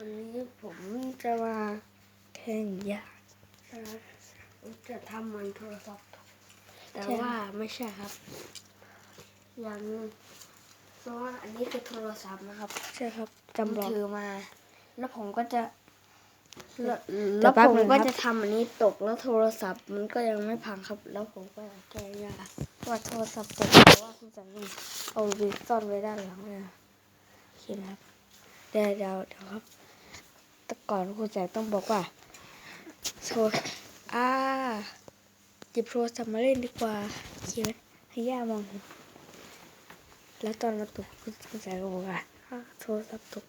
วันนี้ผมจะมาแข่งยากเอ่อผมจะทำมันโทรศัพท์ตกแต่ใช่ว่าไม่ใช่ครับ อย่างหนึงเพราะว่าอันนี้คือโทรศัพท์นะครับ ใช่ครับผมจำลองถือมา แล้วผมก็จะแล้วแต่แล้วแป๊บผมนึงก็ครับจะทำอันนี้ตกแล้วโทรศัพท์ มันก็ยังไม่พังครับ แล้วผมก็แก้ยากว่าโทรศัพท์ตกแต่ว่าคุณจันต้องเอาไปซ่อนไว้ด้านหลังเลยนะโอเคนะครับเดี๋ยวเดี๋ยวเดี๋ยวครับแต่ ก่อนคุณแจต้องบอกว่าโทรอ่าหยิบโทรศัพท์มาเล่นดีกว่าเคไหมให้ย่ามอง แล้วตอนมาตกคุณคุณแจก็บอกว่าโทรศัพท์ตก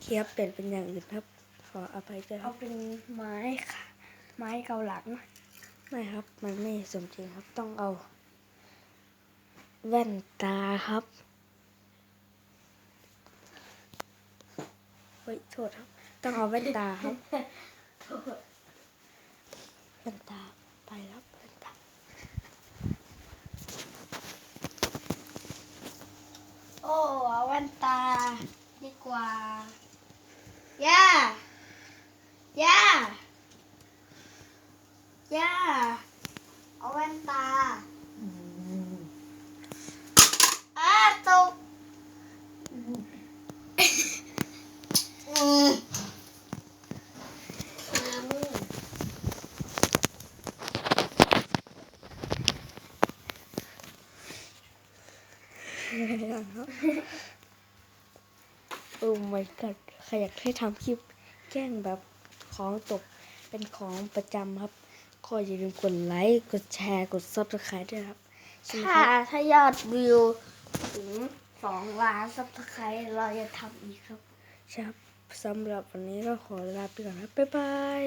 เคียบเปลี่ยนเป็นอย่างอื่นครับ ออภัยด้วยคเอารับเป็นไม้ค่ะ ไม้เกาหลัง ไม่ครับ มันไม่สมจริงครับ ต้องเอา แว่นตาครับเฮ้ยโทษครับ ต้องเอาแว่นตาครับ แว่นตาไปแล้วแว่นตาโอ้เอาแว่นตา ดีกว่า ย่า ย่า ย่าเอาแว่นตาอ้าตกอืมโอ้ my god ใครอยากให้ทำคลิปแกล้งแบบของตกเป็นของประจำครับ ก็อย่าลืมกดไลค์กดแชร์กดซับสไครต์ด้วยครับถ้าถ้ายอดวิวถึงสองล้านซับสไครต์เราจะทำอีกครับใช่ครับสำหรับวันนี้ก็ขอลาไปก่อนครับบ๊ายบาย